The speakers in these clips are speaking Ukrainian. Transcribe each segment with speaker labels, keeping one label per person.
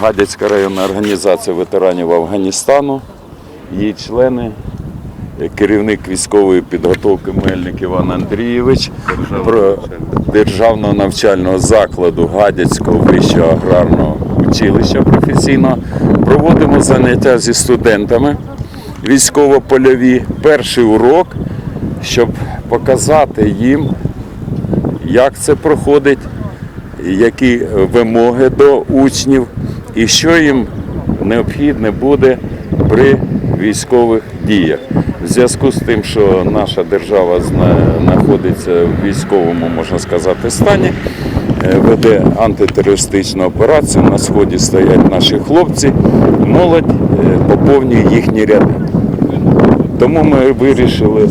Speaker 1: Гадяцька районна організація ветеранів Афганістану, її члени, е, керівник військової підготовки Мельник Іван Андрійович, державного навчального закладу Гадяцького вищого аграрного училища професійного. Проводимо заняття зі студентами військово-польові. Перший урок, щоб показати їм, як це проходить, які вимоги до учнів і що їм необхідне буде при військових діях. В зв'язку з тим, що наша держава знаходиться в військовому, можна сказати, стані, е, веде антитерористичну операцію. На сході стоять наші хлопці, молодь е, поповнює їхні ряди. Тому ми вирішили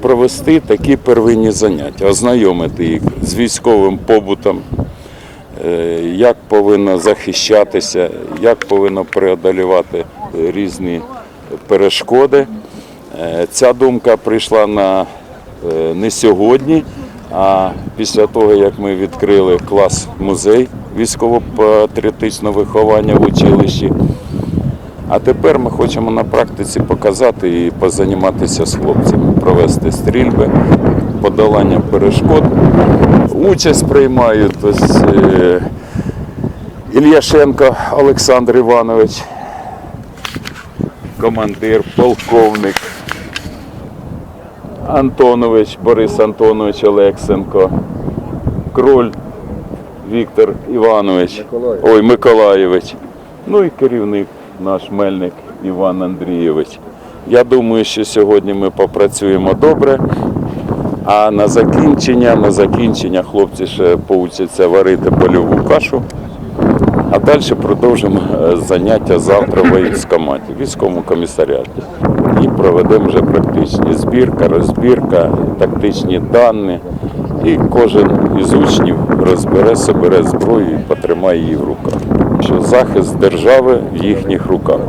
Speaker 1: провести такі первинні заняття, ознайомити їх з військовим побутом, як повинно захищатися, як повинно преодолювати е, різні перешкоди. Е, Ця думка прийшла на е, не сьогодні, а після того, як ми відкрили клас музей військово-патріотичного виховання в училищі. А тепер ми хочемо на практиці показати і позаніматися з хлопцями, провести стрільби, подолання перешкод. Участь приймають ось, е, Ільяшенко Олександр Іванович, командир, полковник, Антонович Борис Антонович Олексенко, Кроль Віктор Іванович, ой, Миколаєвич, ну і керівник наш мельник Іван Андрійович. Я думаю, що сьогодні ми попрацюємо добре. А на закінчення, на закінчення хлопці ще поучаться варити польову кашу. А далі продовжимо е, заняття завтра в воєнкоматі, в військовому комісаріаті. І проведемо вже практичні збірка, розбірка, тактичні дані. І кожен із учнів розбере, собере зброю і потримає її в руках. Що захист держави в їхніх руках.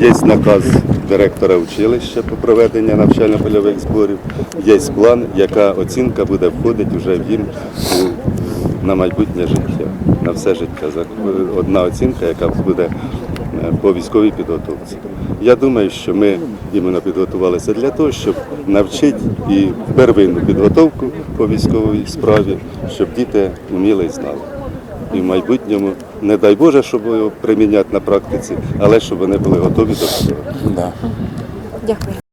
Speaker 2: Є наказ директора училища по проведенню навчально-польових зборів, є план, яка оцінка буде входити вже в їм на майбутнє життя, на все життя. Одна оцінка, яка буде е, по військовій підготовці. Я думаю, що ми іменно підготувалися для того, щоб навчити і первинну підготовку по військовій справі, щоб діти вміли і знали. І в майбутньому, не дай Боже, щоб його приміняти на практиці, але щоб вони були готові до цього.
Speaker 1: Да.
Speaker 3: Дякую.